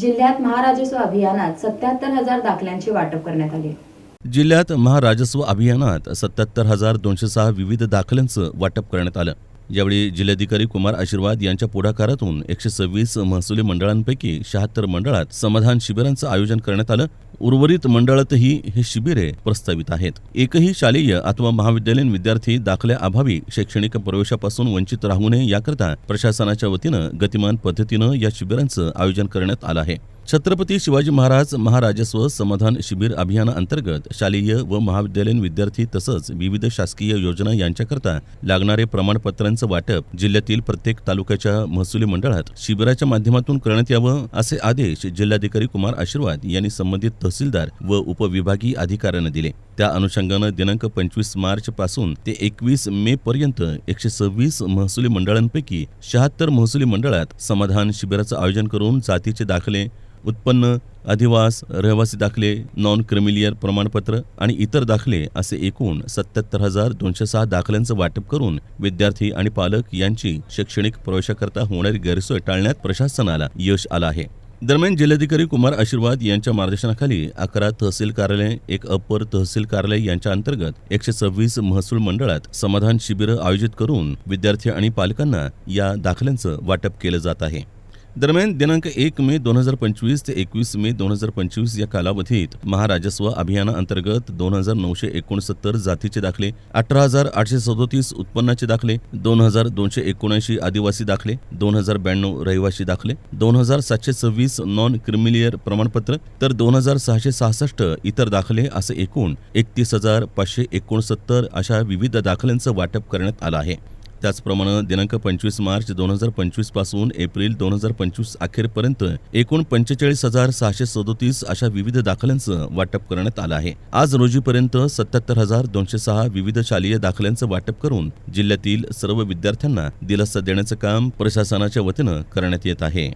जिल्ह्यात महाराजस्व अभियानात सत्याहत्तर हजार दाखल्यांचे वाटप करण्यात आले. जिल्ह्यात महाराजस्व अभियानात सत्याहत्तर हजार दोनशे सहा विविध दाखल्यांचं वाटप करण्यात आलं. यावेळी जिल्हाधिकारी कुमार आशीर्वाद यांच्या पुढाकारातून एकशे सव्वीस महसुली मंडळांपैकी शहात्तर मंडळात समाधान शिबिरांचं आयोजन करण्यात आलं. उर्वरित मंडळातही हे शिबिरे प्रस्तावित आहेत. एकही शालेय अथवा महाविद्यालयीन विद्यार्थी दाखल्याअभावी शैक्षणिक प्रवेशापासून वंचित राहू नये याकरता प्रशासनाच्या वतीनं गतिमान पद्धतीनं या शिबिरांचं आयोजन करण्यात आलं आहे. छत्रपती शिवाजी महाराज महाराजस्व समाधान शिबिर अभियानाअंतर्गत शालेय व महाविद्यालयीन विद्यार्थी तसंच विविध शासकीय योजना यांच्याकरता लागणारे प्रमाणपत्रांचं वाटप जिल्ह्यातील प्रत्येक तालुक्याच्या महसुली मंडळात शिबिराच्या माध्यमातून करण्यात यावं असे आदेश जिल्हाधिकारी कुमार आशीर्वाद यांनी संबंधित तहसीलदार व उपविभागीय अधिकाऱ्यांना दिले. त्या अनुषंगानं दिनांक पंचवीस मार्च पासून ते एकवीस मे पर्यंत एकशे सव्वीस महसुली मंडळांपैकी शहात्तर महसुली मंडळात समाधान शिबिराचं आयोजन करून जातीचे दाखले उत्पन्न अधिवास रहिवासी दाखले नॉन क्रिमिलियर प्रमाणपत्र आणि इतर दाखले असे एकूण सत्याहत्तर हजार दोनशे सहा दाखल्यांचं वाटप करून विद्यार्थी आणि पालक यांची शैक्षणिक प्रवेशाकरता होणारी गैरसोय टाळण्यात प्रशासनाला यश आलं आहे. दरम्यान जिल्हाधिकारी कुमार आशीर्वाद यांच्या मार्गदर्शनाखाली अकरा तहसील कार्यालय एक अपर तहसील कार्यालय यांच्या अंतर्गत एकशे सव्वीस महसूल मंडळात समाधान शिबिरं आयोजित करून विद्यार्थी आणि पालकांना या दाखल्यांचं वाटप केलं जात आहे. दरम्यान दिनांक एक मे दोन हजार पंचवीस ते एकवीस मे दोन हजार पंचवीस या कालावधीत महाराजस्व अभियानाअंतर्गत दोन हजार नऊशे एकोणसत्तर जातीचे दाखले अठरा हजार आठशे सदोतीस उत्पन्नाचे दाखले दोन हजार दोनशे एकोणऐंशी आदिवासी दाखले दोन हजार ब्याण्णव रहिवासी दाखले दोन हजार सातशे सव्वीस नॉन क्रिमिलियर प्रमाणपत्र तर दोन हजार सहाशे सहासष्ट इतर दाखले असे एकूण एकतीस हजार पाचशे एकोणसत्तर अशा विविध दाखल्यांचं वाटप करण्यात आलं आहे. त्याचप्रमाणे दिनांक पंचवीस मार्च दोन हजार पंचवीसपासून एप्रिल दोन हजार पंचवीस अखेरपर्यंत एकूण पंचेचाळीस हजार सहाशे सदोतीस अशा विविध दाखल्यांचं वाटप करण्यात आलं आहे. आज रोजीपर्यंत सत्याहत्तर हजार दोनशे सहा विविध शालेय दाखल्यांचं वाटप करून जिल्ह्यातील सर्व विद्यार्थ्यांना दिलासा देण्याचं काम प्रशासनाच्या वतीनं करण्यात येत आहे.